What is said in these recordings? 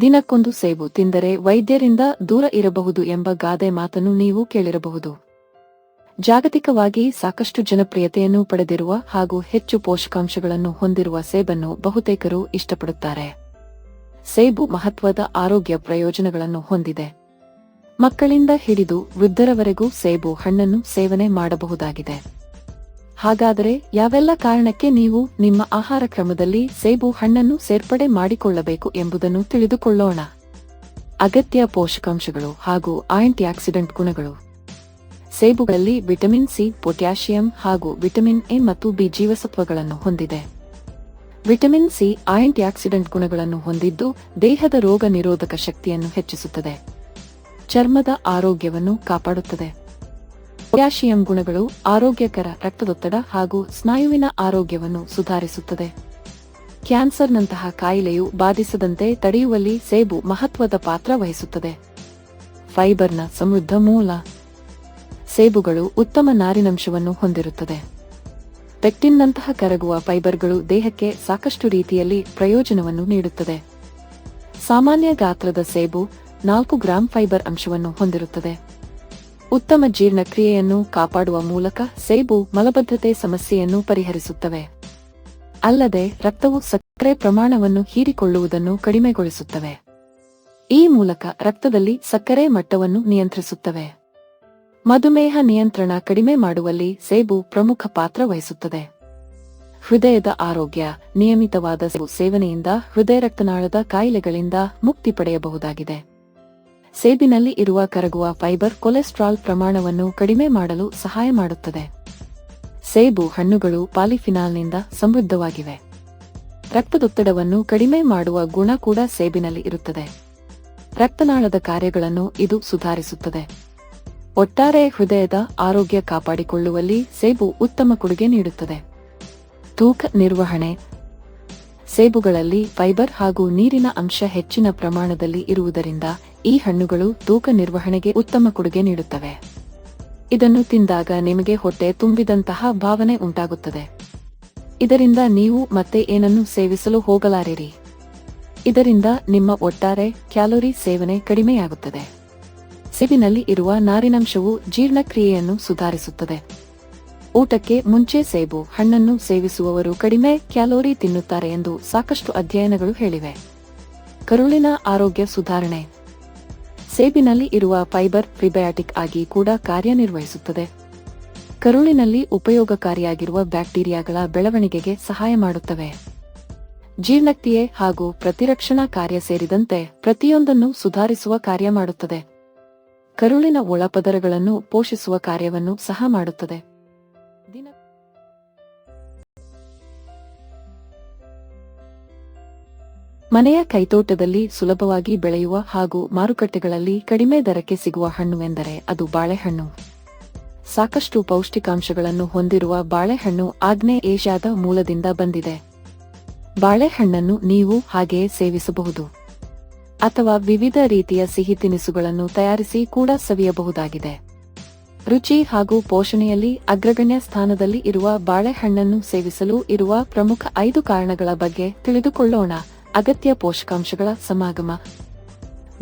ದಿನಕ್ಕೊಂದು ಸೇಬು ತಿಂದರೆ ವೈದ್ಯರಿಂದ ದೂರ ಇರಬಹುದು ಎಂಬ ಗಾದೆ ಮಾತನ್ನು ನೀವು ಕೇಳಿರಬಹುದು. ಜಾಗತಿಕವಾಗಿ ಸಾಕಷ್ಟು ಜನಪ್ರಿಯತೆಯನ್ನು ಪಡೆದಿರುವ ಹಾಗೂ ಹೆಚ್ಚು ಪೋಷಕಾಂಶಗಳನ್ನು ಹೊಂದಿರುವ ಸೇಬನ್ನು ಬಹುತೇಕರು ಇಷ್ಟಪಡುತ್ತಾರೆ. ಸೇಬು ಮಹತ್ವದ ಆರೋಗ್ಯ ಪ್ರಯೋಜನಗಳನ್ನು ಹೊಂದಿದೆ. ಮಕ್ಕಳಿಂದ ಹಿಡಿದು ವೃದ್ಧರವರೆಗೂ ಸೇಬು ಹಣ್ಣನ್ನು ಸೇವನೆ ಮಾಡಬಹುದಾಗಿದೆ. ಹಾಗಾದರೆ ಯಾವೆಲ್ಲ ಕಾರಣಕ್ಕೆ ನೀವು ನಿಮ್ಮ ಆಹಾರ ಕ್ರಮದಲ್ಲಿ ಸೇಬು ಹಣ್ಣನ್ನು ಸೇರ್ಪಡೆ ಮಾಡಿಕೊಳ್ಳಬೇಕು ಎಂಬುದನ್ನು ತಿಳಿದುಕೊಳ್ಳೋಣ. ಅಗತ್ಯ ಪೋಷಕಾಂಶಗಳು ಹಾಗೂ ಆಂಟಿಆಕ್ಸಿಡೆಂಟ್ ಗುಣಗಳು. ಸೇಬುಗಳಲ್ಲಿ ವಿಟಮಿನ್ ಸಿ, ಪೊಟ್ಯಾಷಿಯಂ ಹಾಗೂ ವಿಟಮಿನ್ ಎ ಮತ್ತು ಬಿ ಜೀವಸತ್ವಗಳನ್ನು ಹೊಂದಿದೆ. ವಿಟಮಿನ್ ಸಿ ಆಂಟಿಆಕ್ಸಿಡೆಂಟ್ ಗುಣಗಳನ್ನು ಹೊಂದಿದ್ದು ದೇಹದ ರೋಗ ನಿರೋಧಕ ಶಕ್ತಿಯನ್ನು ಹೆಚ್ಚಿಸುತ್ತದೆ. ಚರ್ಮದ ಆರೋಗ್ಯವನ್ನು ಕಾಪಾಡುತ್ತದೆ. ಪೊಟ್ಯಾಷಿಯಂ ಗುಣಗಳು ಆರೋಗ್ಯಕರ ರಕ್ತದೊತ್ತಡ ಹಾಗೂ ಸ್ನಾಯುವಿನ ಆರೋಗ್ಯವನ್ನು ಸುಧಾರಿಸುತ್ತದೆ. ಕ್ಯಾನ್ಸರ್ನಂತಹ ಕಾಯಿಲೆಯು ಬಾಧಿಸದಂತೆ ತಡೆಯುವಲ್ಲಿ ಸೇಬು ಮಹತ್ವದ ಪಾತ್ರ ವಹಿಸುತ್ತದೆ. ಫೈಬರ್ನ ಸಮೃದ್ಧ ಮೂಲ ಸೇಬುಗಳು ಉತ್ತಮ ನಾರಿನಂಶವನ್ನು ಹೊಂದಿರುತ್ತದೆ. ಪೆಕ್ಟಿನ್ನಂತಹ ಕರಗುವ ಫೈಬರ್ಗಳು ದೇಹಕ್ಕೆ ಸಾಕಷ್ಟು ರೀತಿಯಲ್ಲಿ ಪ್ರಯೋಜನವನ್ನು ನೀಡುತ್ತದೆ. ಸಾಮಾನ್ಯ ಗಾತ್ರದ ಸೇಬು ನಾಲ್ಕು ಗ್ರಾಂ ಫೈಬರ್ ಅಂಶವನ್ನು ಹೊಂದಿರುತ್ತದೆ. ಉತ್ತಮ ಜೀರ್ಣಕ್ರಿಯೆಯನ್ನು ಕಾಪಾಡುವ ಮೂಲಕ ಸೇಬು ಮಲಬದ್ಧತೆ ಸಮಸ್ಯೆಯನ್ನು ಪರಿಹರಿಸುತ್ತವೆ. ಅಲ್ಲದೆ ರಕ್ತವು ಸಕ್ಕರೆ ಪ್ರಮಾಣವನ್ನು ಹೀರಿಕೊಳ್ಳುವುದನ್ನು ಕಡಿಮೆಗೊಳಿಸುತ್ತವೆ. ಈ ಮೂಲಕ ರಕ್ತದಲ್ಲಿ ಸಕ್ಕರೆ ಮಟ್ಟವನ್ನು ನಿಯಂತ್ರಿಸುತ್ತವೆ. ಮಧುಮೇಹ ನಿಯಂತ್ರಣ ಕಡಿಮೆ ಮಾಡುವಲ್ಲಿ ಸೇಬು ಪ್ರಮುಖ ಪಾತ್ರ ವಹಿಸುತ್ತದೆ. ಹೃದಯದ ಆರೋಗ್ಯ, ನಿಯಮಿತವಾದ ಸೇವನೆಯಿಂದ ಹೃದಯ ರಕ್ತನಾಳದ ಕಾಯಿಲೆಗಳಿಂದ ಮುಕ್ತಿ ಪಡೆಯಬಹುದಾಗಿದೆ. ಸೇಬಿನಲ್ಲಿ ಇರುವ ಕರಗುವ ಫೈಬರ್ ಕೊಲೆಸ್ಟ್ರಾಲ್ ಪ್ರಮಾಣವನ್ನು ಕಡಿಮೆ ಮಾಡಲು ಸಹಾಯ ಮಾಡುತ್ತದೆ. ಸೇಬು ಹಣ್ಣುಗಳು ಪಾಲಿಫಿನಾಲ್ನಿಂದ ಸಮೃದ್ಧವಾಗಿವೆ. ರಕ್ತದೊತ್ತಡವನ್ನು ಕಡಿಮೆ ಮಾಡುವ ಗುಣ ಕೂಡ ಸೇಬಿನಲ್ಲಿ ಇರುತ್ತದೆ. ರಕ್ತನಾಳದ ಕಾರ್ಯಗಳನ್ನು ಇದು ಸುಧಾರಿಸುತ್ತದೆ. ಒಟ್ಟಾರೆ ಹೃದಯದ ಆರೋಗ್ಯ ಕಾಪಾಡಿಕೊಳ್ಳುವಲ್ಲಿ ಸೇಬು ಉತ್ತಮ ಕೊಡುಗೆ ನೀಡುತ್ತದೆ. ತೂಕ ನಿರ್ವಹಣೆ. ಸೇಬುಗಳಲ್ಲಿ ಫೈಬರ್ ಹಾಗೂ ನೀರಿನ ಅಂಶ ಹೆಚ್ಚಿನ ಪ್ರಮಾಣದಲ್ಲಿ ಇರುವುದರಿಂದ ಈ ಹಣ್ಣುಗಳು ತೂಕ ನಿರ್ವಹಣೆಗೆ ಉತ್ತಮ ಕೊಡುಗೆ ನೀಡುತ್ತವೆ. ಇದನ್ನು ತಿಂದಾಗ ನಿಮಗೆ ಹೊಟ್ಟೆ ತುಂಬಿದಂತಹ ಭಾವನೆ ಉಂಟಾಗುತ್ತದೆ. ಇದರಿಂದ ನೀವು ಮತ್ತೆ ಏನನ್ನು ಸೇವಿಸಲು ಹೋಗಲಾರಿರಿ. ಇದರಿಂದ ನಿಮ್ಮ ಒಟ್ಟಾರೆ ಕ್ಯಾಲೋರಿ ಸೇವನೆ ಕಡಿಮೆಯಾಗುತ್ತದೆ. ಸೇಬಿನಲ್ಲಿ ಇರುವ ನಾರಿನಂಶವು ಜೀರ್ಣಕ್ರಿಯೆಯನ್ನು ಸುಧಾರಿಸುತ್ತದೆ. ಊಟಕ್ಕೆ ಮುಂಚೆ ಸೇಬು, ಹಣ್ಣನ್ನು ಸೇವಿಸುವವರು ಕಡಿಮೆ ಕ್ಯಾಲೋರಿ ತಿನ್ನುತ್ತಾರೆ ಎಂದು ಸಾಕಷ್ಟು ಅಧ್ಯಯನಗಳು ಹೇಳಿವೆ. ಕರುಳಿನ ಆರೋಗ್ಯ ಸುಧಾರಣೆ. ಸೇಬಿನಲ್ಲಿ ಇರುವ ಫೈಬರ್ ಪ್ರಿಬಯಾಟಿಕ್ ಆಗಿ ಕೂಡ ಕಾರ್ಯನಿರ್ವಹಿಸುತ್ತದೆ. ಕರುಳಿನಲ್ಲಿ ಉಪಯೋಗಕಾರಿಯಾಗಿರುವ ಬ್ಯಾಕ್ಟೀರಿಯಾಗಳ ಬೆಳವಣಿಗೆಗೆ ಸಹಾಯ ಮಾಡುತ್ತವೆ. ಜೀರ್ಣಕ್ರಿಯೆ ಹಾಗೂ ಪ್ರತಿರಕ್ಷಣಾ ಕಾರ್ಯ ಸೇರಿದಂತೆ ಪ್ರತಿಯೊಂದನ್ನು ಸುಧಾರಿಸುವ ಕಾರ್ಯ ಮಾಡುತ್ತದೆ. ಕರುಳಿನ ಒಳಪದರಗಳನ್ನು ಪೋಷಿಸುವ ಕಾರ್ಯವನ್ನು ಸಹ ಮಾಡುತ್ತದೆ. ಮನೆಯ ಕೈತೋಟದಲ್ಲಿ ಸುಲಭವಾಗಿ ಬೆಳೆಯುವ ಹಾಗೂ ಮಾರುಕಟ್ಟೆಗಳಲ್ಲಿ ಕಡಿಮೆ ದರಕ್ಕೆ ಸಿಗುವ ಹಣ್ಣುವೆಂದರೆ ಅದು ಬಾಳೆಹಣ್ಣು. ಸಾಕಷ್ಟು ಪೌಷ್ಟಿಕಾಂಶಗಳನ್ನು ಹೊಂದಿರುವ ಬಾಳೆಹಣ್ಣು ಆಗ್ನೇಯ ಏಷ್ಯಾದ ಮೂಲದಿಂದ ಬಂದಿದೆ. ಬಾಳೆಹಣ್ಣನ್ನು ನೀವು ಹಾಗೆಯೇ ಸೇವಿಸಬಹುದು. ಅಥವಾ ವಿವಿಧ ರೀತಿಯ ಸಿಹಿ ತಿನಿಸುಗಳನ್ನು ತಯಾರಿಸಿ ಕೂಡ ಸವಿಯಬಹುದಾಗಿದೆ. ರುಚಿ ಹಾಗೂ ಪೋಷಣೆಯಲ್ಲಿ ಅಗ್ರಗಣ್ಯ ಸ್ಥಾನದಲ್ಲಿ ಇರುವ ಬಾಳೆಹಣ್ಣನ್ನು ಸೇವಿಸಲು ಇರುವ ಪ್ರಮುಖ ಐದು ಕಾರಣಗಳ ಬಗ್ಗೆ ತಿಳಿದುಕೊಳ್ಳೋಣ. ಅಗತ್ಯ ಪೋಷಕಾಂಶಗಳ ಸಮಾಗಮ.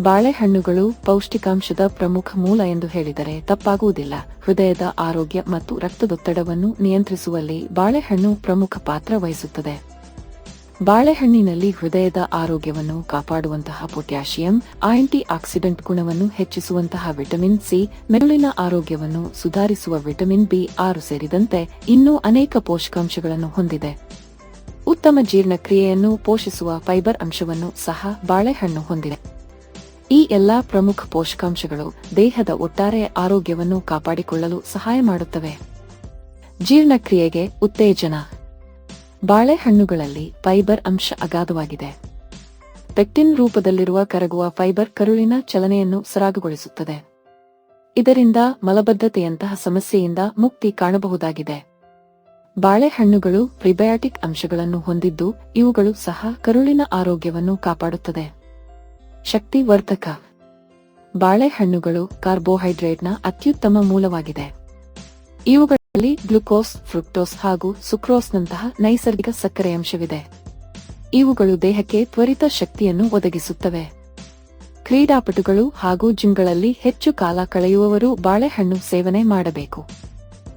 ಬಾಳೆಹಣ್ಣುಗಳು ಪೌಷ್ಟಿಕಾಂಶದ ಪ್ರಮುಖ ಮೂಲ ಎಂದು ಹೇಳಿದರೆ ತಪ್ಪಾಗುವುದಿಲ್ಲ. ಹೃದಯದ ಆರೋಗ್ಯ ಮತ್ತು ರಕ್ತದೊತ್ತಡವನ್ನು ನಿಯಂತ್ರಿಸುವಲ್ಲಿ ಬಾಳೆಹಣ್ಣು ಪ್ರಮುಖ ಪಾತ್ರ ವಹಿಸುತ್ತದೆ. ಬಾಳೆಹಣ್ಣಿನಲ್ಲಿ ಹೃದಯದ ಆರೋಗ್ಯವನ್ನು ಕಾಪಾಡುವಂತಹ ಪೊಟ್ಯಾಷಿಯಂ ಆಂಟಿ ಆಕ್ಸಿಡೆಂಟ್ ಗುಣವನ್ನು ಹೆಚ್ಚಿಸುವಂತಹ ವಿಟಮಿನ್ ಸಿ, ಮೆದುಳಿನ ಆರೋಗ್ಯವನ್ನು ಸುಧಾರಿಸುವ ವಿಟಮಿನ್ ಬಿ ಆರು ಸೇರಿದಂತೆ ಇನ್ನೂ ಅನೇಕ ಪೋಷಕಾಂಶಗಳನ್ನು ಹೊಂದಿದೆ. ಉತ್ತಮ ಜೀರ್ಣಕ್ರಿಯೆಯನ್ನು ಪೋಷಿಸುವ ಫೈಬರ್ ಅಂಶವನ್ನು ಸಹ ಬಾಳೆಹಣ್ಣು ಹೊಂದಿದೆ. ಈ ಎಲ್ಲಾ ಪ್ರಮುಖ ಪೋಷಕಾಂಶಗಳು ದೇಹದ ಒಟ್ಟಾರೆ ಆರೋಗ್ಯವನ್ನು ಕಾಪಾಡಿಕೊಳ್ಳಲು ಸಹಾಯ ಮಾಡುತ್ತವೆ. ಜೀರ್ಣಕ್ರಿಯೆಗೆ ಉತ್ತೇಜನ. ಬಾಳೆಹಣ್ಣುಗಳಲ್ಲಿ ಫೈಬರ್ ಅಂಶ ಅಗಾಧವಾಗಿದೆ. ಪೆಕ್ಟಿನ್ ರೂಪದಲ್ಲಿರುವ ಕರಗುವ ಫೈಬರ್ ಕರುಳಿನ ಚಲನೆಯನ್ನು ಸರಾಗಗೊಳಿಸುತ್ತದೆ. ಇದರಿಂದ ಮಲಬದ್ಧತೆಯಂತಹ ಸಮಸ್ಯೆಯಿಂದ ಮುಕ್ತಿ ಕಾಣಬಹುದಾಗಿದೆ. ಬಾಳೆಹಣ್ಣುಗಳು ಪ್ರಿಬಯಾಟಿಕ್ ಅಂಶಗಳನ್ನು ಹೊಂದಿದ್ದು ಇವುಗಳು ಸಹ ಕರುಳಿನ ಆರೋಗ್ಯವನ್ನು ಕಾಪಾಡುತ್ತದೆ. ಶಕ್ತಿವರ್ಧಕ ಬಾಳೆಹಣ್ಣುಗಳು ಕಾರ್ಬೋಹೈಡ್ರೇಟ್ನ ಅತ್ಯುತ್ತಮ ಮೂಲವಾಗಿದೆ. ಇವುಗಳಲ್ಲಿ ಗ್ಲುಕೋಸ್, ಫ್ರುಕ್ಟೋಸ್ ಹಾಗೂ ಸುಕ್ರೋಸ್ನಂತಹ ನೈಸರ್ಗಿಕ ಸಕ್ಕರೆ ಅಂಶವಿದೆ. ಇವುಗಳು ದೇಹಕ್ಕೆ ತ್ವರಿತ ಶಕ್ತಿಯನ್ನು ಒದಗಿಸುತ್ತವೆ. ಕ್ರೀಡಾಪಟುಗಳು ಹಾಗೂ ಜಿಮ್ಗಳಲ್ಲಿ ಹೆಚ್ಚು ಕಾಲ ಕಳೆಯುವವರು ಬಾಳೆಹಣ್ಣು ಸೇವನೆ ಮಾಡಬೇಕು.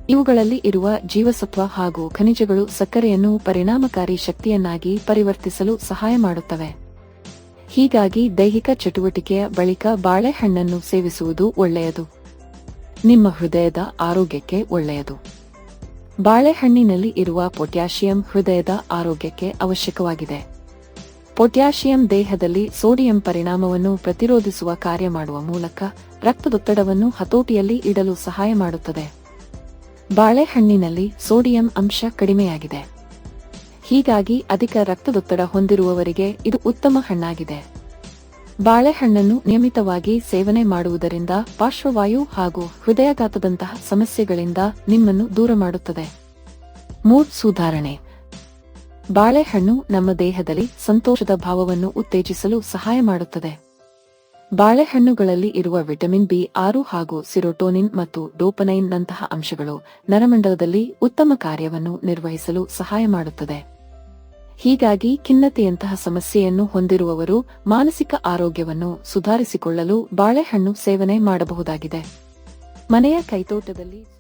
ಇವುಗಳಲ್ಲಿ ಇರುವ ಜೀವಸತ್ವ ಹಾಗೂ ಖನಿಜಗಳು ಸಕ್ಕರೆಯನ್ನು ಪರಿಣಾಮಕಾರಿ ಶಕ್ತಿಯನ್ನಾಗಿ ಪರಿವರ್ತಿಸಲು ಸಹಾಯ ಮಾಡುತ್ತವೆ. ಹೀಗಾಗಿ ದೈಹಿಕ ಚಟುವಟಿಕೆಯ ಬಳಿಕ ಬಾಳೆಹಣ್ಣನ್ನು ಸೇವಿಸುವುದು ಒಳ್ಳೆಯದು. ನಿಮ್ಮ ಹೃದಯದ ಆರೋಗ್ಯಕ್ಕೆ ಒಳ್ಳೆಯದು. ಬಾಳೆಹಣ್ಣಿನಲ್ಲಿ ಇರುವ ಪೊಟ್ಯಾಷಿಯಂ ಹೃದಯದ ಆರೋಗ್ಯಕ್ಕೆ ಅವಶ್ಯಕವಾಗಿದೆ. ಪೊಟ್ಯಾಷಿಯಂ ದೇಹದಲ್ಲಿ ಸೋಡಿಯಂ ಪರಿಣಾಮವನ್ನು ಪ್ರತಿರೋಧಿಸುವ ಕಾರ್ಯ ಮಾಡುವ ಮೂಲಕ ರಕ್ತದೊತ್ತಡವನ್ನು ಹತೋಟಿಯಲ್ಲಿ ಇಡಲು ಸಹಾಯ ಮಾಡುತ್ತದೆ. ಬಾಳೆಹಣ್ಣಿನಲ್ಲಿ ಸೋಡಿಯಂ ಅಂಶ ಕಡಿಮೆಯಾಗಿದೆ. ಹೀಗಾಗಿ ಅಧಿಕ ರಕ್ತದೊತ್ತಡ ಹೊಂದಿರುವವರಿಗೆ ಇದು ಉತ್ತಮ ಹಣ್ಣಾಗಿದೆ. ಬಾಳೆಹಣ್ಣನ್ನು ನಿಯಮಿತವಾಗಿ ಸೇವನೆ ಮಾಡುವುದರಿಂದ ಪಾರ್ಶ್ವವಾಯು ಹಾಗೂ ಹೃದಯಾಘಾತದಂತಹ ಸಮಸ್ಯೆಗಳಿಂದ ನಿಮ್ಮನ್ನು ದೂರ ಮಾಡುತ್ತದೆ. ಮೂಡ್ ಸುಧಾರಣೆ. ಬಾಳೆಹಣ್ಣು ನಮ್ಮ ದೇಹದಲ್ಲಿ ಸಂತೋಷದ ಭಾವವನ್ನು ಉತ್ತೇಜಿಸಲು ಸಹಾಯ ಮಾಡುತ್ತದೆ. ಬಾಳೆಹಣ್ಣುಗಳಲ್ಲಿ ಇರುವ ವಿಟಮಿನ್ ಬಿ ಆರು ಹಾಗೂ ಸಿರೋಟೋನಿನ್ ಮತ್ತು ಡೋಪನೈನ್ ನಂತಹ ಅಂಶಗಳು ನರಮಂಡಲದಲ್ಲಿ ಉತ್ತಮ ಕಾರ್ಯವನ್ನು ನಿರ್ವಹಿಸಲು ಸಹಾಯ ಮಾಡುತ್ತದೆ. ಹೀಗಾಗಿ ಖಿನ್ನತೆಯಂತಹ ಸಮಸ್ಯೆಯನ್ನು ಹೊಂದಿರುವವರು ಮಾನಸಿಕ ಆರೋಗ್ಯವನ್ನು ಸುಧಾರಿಸಿಕೊಳ್ಳಲು ಬಾಳೆಹಣ್ಣು ಸೇವನೆ ಮಾಡಬಹುದಾಗಿದೆ. ಮನೆಯ ಕೈತೋಟದಲ್ಲಿ